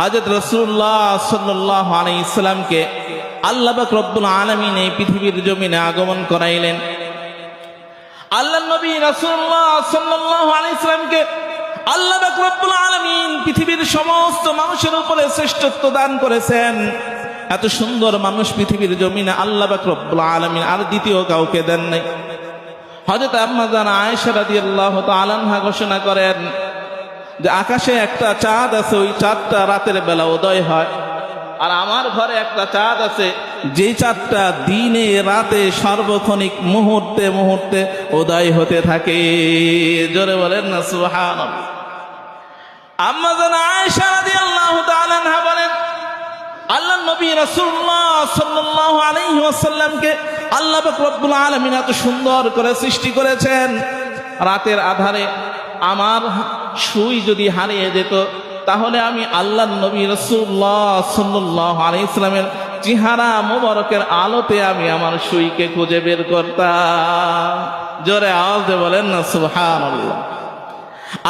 হাজরত রসুল্লাহ সাল্লাহ আলী ইসলামকে আল্লাহ বাক রব্বুল আলমিন এই পৃথিবীর জমিনে আগমন করাইলেন। আল্লাহ নবী রসুল্লাহ সাল্লাহ আলী ইসলামকে আল্লাহ বাক রব্বুল আলমিন পৃথিবীর সমস্ত মানুষের উপরে শ্রেষ্ঠত্ব দান করেছেন। এত সুন্দর মানুষ পৃথিবীর জমিনে আল্লাহ বাক রব্বুল আলমিন আর দ্বিতীয় কাউকে দেন নাই। হজরত আম্মাজান আয়েশা রাদিয়াল্লাহু তাআলা আনহা ঘোষণা করেন যে আকাশে একটা চাঁদ আছে, ওই চাঁদটা রাতের বেলা উদয় হয়। আর আমার ঘরে একটা চাঁদ আছে, যে চাঁদটা দিনে রাতে সার্বক্ষণিক মুহূর্তে মুহূর্তে উদয় হতে থাকে। জোরে বলেন না সুহান আল্লাহ নবী আল্লাহ সুন্দর করে সৃষ্টি করেছেন। রাতের আধারে আমার সুই যদি হারিয়ে যেত, তাহলে আমি আল্লাহ নবী রসুল্লাহ সাল্লাহ আলি ইসলামের চেহারা মোবারকের আলোতে আমি আমার সুইকে খুঁজে বের করতাম। জোরে আওয়াজ বলেন না সুহান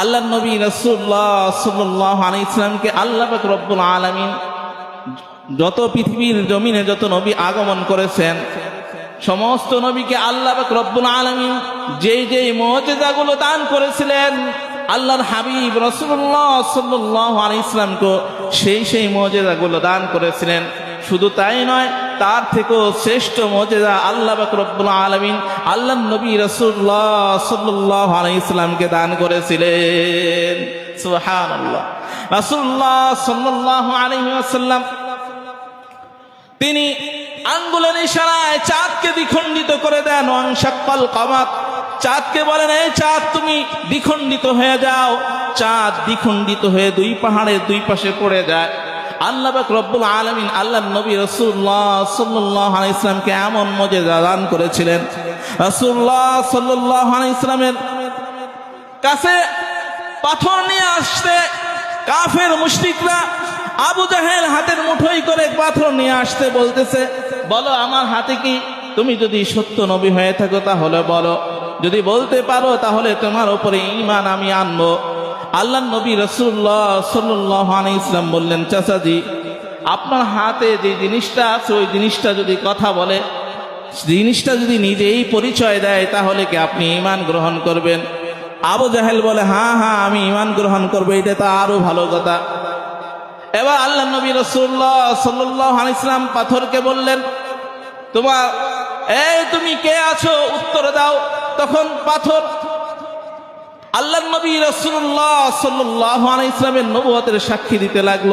আল্লাহ নবী রসুল্লাহ সাল্লাহ আলি ইসলামকে আল্লাহ রব্বুল আলমিন যত পৃথিবীর জমিনে যত নবী আগমন করেছেন, সমস্ত নবীকে আল্লাহ রব্বুল আলমিন যেই যেই মজেদাগুলো দান করেছিলেন আল্লাহর হাবিব রসুল্লাহ সাল্লাহ আলী ইসলামকে সেই সেই মজেদাগুলো দান করেছিলেন। শুধু তাই নয়, তার থেকেও শ্রেষ্ঠ মজেদা আল্লাহ পাক আলমিন আল্লাহ নবী রসুল্লাহ সাল্লাহ আলী ইসলামকে দান করেছিলেন। তিনি আঙ্গুলের ইশারায় চাঁদকে দ্বিখণ্ডিত করে দেন অংশাক্কল কামাত। চাঁদকে বলেন এই চাঁদ, তুমি দ্বিখণ্ডিত হয়ে যাও। চাঁদ দ্বিখণ্ডিত হয়ে দুই পাহাড়ের দুই পাশে পড়ে যায়। আল্লাহ রব্বুল আলমিন আল্লাহ নবী রসুল্লাহ সাল্লাহ ইসলামকে এমন মজেদা দান করেছিলেন। রসুল্লাহ সাল্লাহ ইসলামের কাছে পাথর নিয়ে আসতে কাফের মুশরিকরা আবু জাহেল হাতের মুঠোই করে পাথর নিয়ে আসতে বলতেছে, বলো, আমার হাতে কি তুমি যদি সত্য নবী হয়ে থাকো তাহলে বলো। যদি বলতে পারো, তাহলে তোমার উপরে ইমান আমি আনব। আল্লাহ নবী রসুল্লাহ সাল্লাহ ইসলাম বললেন, চাচাজি, আপনার হাতে যে জিনিসটা আছে, ওই জিনিসটা যদি কথা বলে, জিনিসটা যদি নিজেই পরিচয় দেয়, তাহলে কি আপনি ইমান গ্রহণ করবেন? আবু জাহেল বলে হ্যাঁ হ্যাঁ আমি ইমান গ্রহণ করব, এটা তো আরও ভালো কথা। এবার আল্লাহ নবী রসুল্লাহ সাল্লাহ ইসলাম পাথরকে বললেন, তোমার এই তুমি কে আছো? উত্তর দাও। তখন পাথর। আল্লাহ নবী রসুল্লাহ সাল্লাহ ইসলামের নবুয়তের সাক্ষী দিতে লাগল।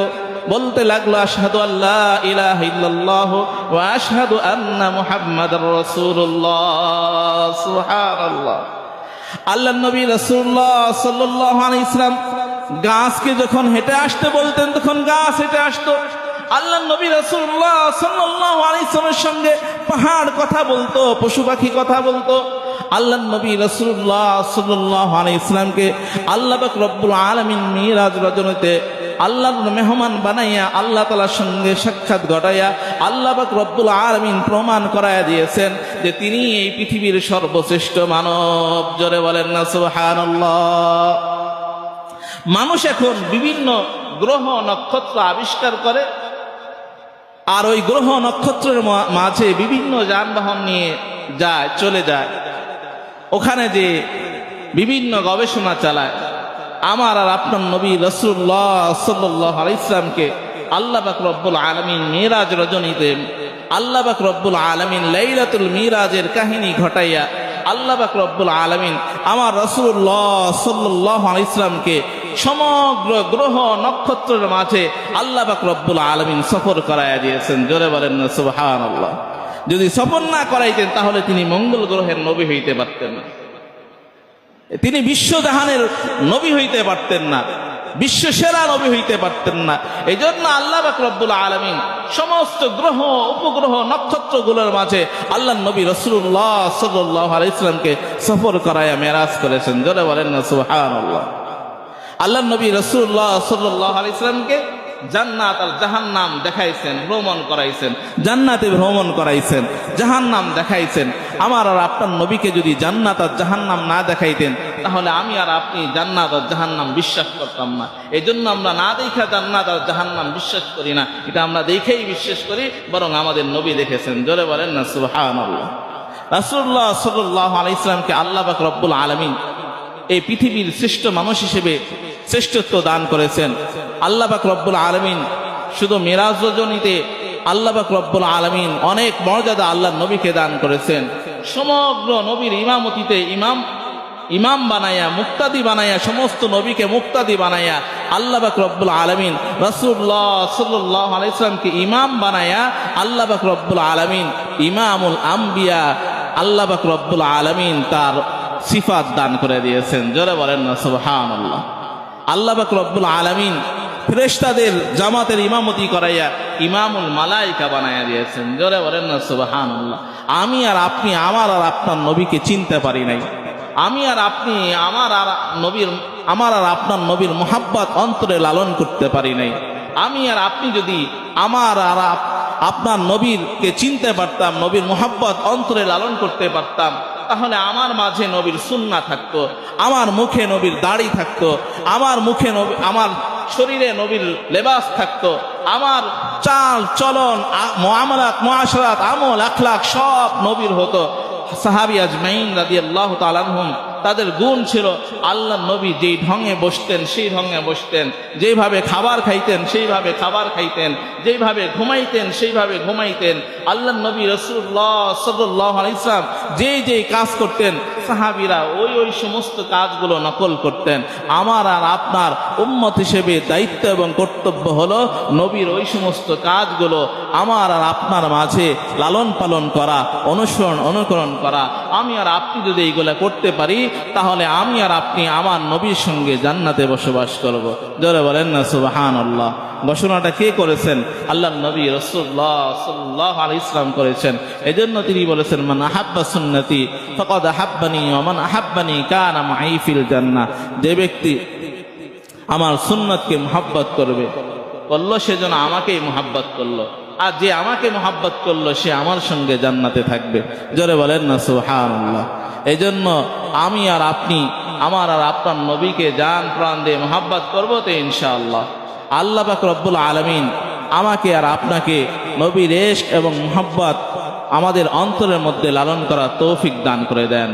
বলতে লাগল, আশহাদু আল্লাহ ইলাহা ইল্লাল্লাহ ওয়া আশহাদু আন্না মুহাম্মাদার রাসূলুল্লাহ। সুবহানাল্লাহ। আল্লাহ নবী রসুল্লাহ সাল্লাহ ইসলাম গাছকে যখন হেঁটে আসতে বলতেন, তখন গাছ হেঁটে আসতো। আল্লাহ নবী রসুল্লাহ সাল্লাহ আলিসলামের সঙ্গে পাহাড় কথা বলতো, পশু পাখি কথা বলতো। আল্লাহ নবী রসুল্লাহ সাল্লাহ আলী ইসলামকে আল্লাহ বাক রব্বুল আলমিন মিরাজ রজনীতে আল্লাহর মেহমান বানাইয়া আল্লাহ তালার সঙ্গে সাক্ষাৎ ঘটাইয়া আল্লাহ বাক রব্বুল আলমিন প্রমাণ করাইয়া দিয়েছেন যে তিনি এই পৃথিবীর সর্বশ্রেষ্ঠ মানব। জোরে বলেন না সুহান মানুষ এখন বিভিন্ন গ্রহ নক্ষত্র আবিষ্কার করে আর ওই গ্রহ নক্ষত্রের মাঝে বিভিন্ন যানবাহন নিয়ে যায়, চলে যায়। ওখানে যে বিভিন্ন গবেষণা চালায়। আমার আর আপনার নবী রসুল্লাহ সাল্লাহ ইসলামকে আল্লাহ বাক রব্বুল আলমিন মিরাজ রজনীতে, আল্লাহ রব্বুল আলমিন লাইলাতুল মিরাজের কাহিনী ঘটাইয়া, আল্লাহ রব্বুল আলমিন আমার রসুল্লাহ সাল্লাহ ইসলামকে সমগ্র গ্রহ নক্ষত্রের মাঝে আল্লাহ রব্বুল আলমিন সফর করাইয়া দিয়েছেন। জোরে বলেন না আল্লাহ যদি সফর না করাইতেন, তাহলে তিনি মঙ্গল গ্রহের নবী হইতে পারতেন না। তিনি বিশ্বজাহানের নবী হইতে পারতেন না। বিশ্ব সেরা নবী হইতে পারতেন না। এই জন্য আল্লাহ বাকরবুল আলমিন সমস্ত গ্রহ, উপগ্রহ, নক্ষত্রগুলোর মাঝে আল্লাহ নবী রসুল্লাহ সাল্লাহ আলাইসলামকে সফর করাইয়া মেরাজ করেছেন। জোরে বলেন না সুহান আল্লাহ আল্লাহ নবী রসুল্লাহ সাল্লাহ আলাইসলামকে জান্নাত আর জাহান্নাম দেখাইছেন, ভ্রমণ করাইছেন, জান্নাতে ভ্রমণ করাইছেন, জাহান্নাম দেখাইছেন। আমার আর আপনার নবীকে যদি জান্নাত আর জাহান্নাম না দেখাইতেন, তাহলে আমি আর আপনি জান্নাত আর জাহান্নাম বিশ্বাস করতাম না। এই জন্য আমরা না দেখা জান্নাত আর জাহান্নাম বিশ্বাস করি না। এটা আমরা দেখেই বিশ্বাস করি, বরং আমাদের নবী দেখেছেন। জোরে বলেন না সুহান আল্লাহ রাসুল্লাহ সাল্লাহ আলাইসলামকে আল্লাহ বাক রব্বুল আলমিন এই পৃথিবীর শ্রেষ্ঠ মানুষ হিসেবে শ্রেষ্ঠত্ব দান করেছেন। আল্লাহ বাক রব্বুল আলমিন শুধু মেরাজ রজনীতে আল্লাহ বাক রব্বুল আলমিন অনেক মর্যাদা আল্লাহ নবীকে দান করেছেন। সমগ্র নবীর ইমামতিতে ইমাম ইমাম বানায়া, মুক্তাদি বানায়া, সমস্ত নবীকে মুক্তাদি বানায়া আল্লাহ বাক রব্বুল আলমিন রসুল্লাহ সাল্লাহ আলাইসলামকে ইমাম বানায়া আল্লাহ বাক রব্বুল আলমিন ইমামুল আম্বিয়া আল্লাহ বাক রব্বুল আলমিন তার সিফাত দান করে দিয়েছেন। জোরে বলেন না সুবহান আল্লাহ আল্লাহ বাক রব্বুল আলমিন ফেরেশতাদের, জামাতের ইমামতি করাইয়া ইমামুল মালাইকা বানাইয়া দিয়েছেন। জোরে বলেন না সুবহান আমি আর আপনি, আমার আর আপনার নবীকে চিনতে পারি নাই। আমি আর আপনি, আমার আর নবীর, আমার আর আপনার নবীর মোহাব্বত অন্তরে লালন করতে পারি নাই। আমি আর আপনি যদি আমার আর আপ- আপনার নবীরকে চিনতে পারতাম, নবীর মোহাব্বত অন্তরে লালন করতে পারতাম তাহলে আমার মাঝে নবীর সুন্না থাকতো, আমার মুখে নবীর দাড়ি থাকতো, আমার মুখে নবী, আমার শরীরে নবীর লেবাস থাকতো, আমার চাল, চলন মোয়ামলাত মোয়াশরাত আমল, আখলাক সব নবীর হতো। সাহাবি আজমাইন রাদি আল্লাহ তালানহুম তাদের গুণ ছিল, আল্লাহ নবী যেই ঢঙে বসতেন, সেই ঢঙে বসতেন। যেইভাবে খাবার খাইতেন, সেইভাবে খাবার খাইতেন। যেইভাবে ঘুমাইতেন, সেইভাবে ঘুমাইতেন। আল্লাহ নবী রসুল্লাহ সাল্লাহ ইসলাম যেই যেই কাজ করতেন, সাহাবিরা ওই ওই সমস্ত কাজগুলো নকল করতেন। আমার আর আপনার উম্মত হিসেবে দায়িত্ব এবং কর্তব্য হলো নবীর ওই সমস্ত কাজগুলো আমার আর আপনার মাঝে লালন পালন করা, অনুসরণ, অনুকরণ করা। আমি আর আপনি যদি এইগুলা করতে পারি তাহলে আমি আর আপনি আমার নবীর সঙ্গে জান্নাতে বসবাস করব। জোরে বলেন না সুবাহান আল্লাহ ঘোষণাটা কে করেছেন? আল্লাহ নবী রসুল্লাহ সাল্লাহ আলি ইসলাম করেছেন। এই জন্য তিনি বলেছেন, মান আহাব্বা সুন্নতি ফকদ আহাব্বানি অমান আহাব্বানি কান মাইফিল জান্না যে ব্যক্তি আমার সুন্নতকে মোহাব্বত করবে করল সে যেন আমাকেই মোহাব্বত করল। আর যে আমাকে মোহাব্বত করল, সে আমার সঙ্গে জান্নাতে থাকবে। জোরে বলেন না সুহান এই জন্য আমি আর আপনি, আমার আর আপনার নবীকে জান, প্রাণ দিয়ে মোহাব্বত করব তো ইনশাআল্লাহ। আল্লাহ পাক রব্বুল আলমিন আমাকে আর আপনাকে নবীর রেশ এবং মোহাব্বত আমাদের অন্তরের মধ্যে লালন করা তৌফিক দান করে দেন।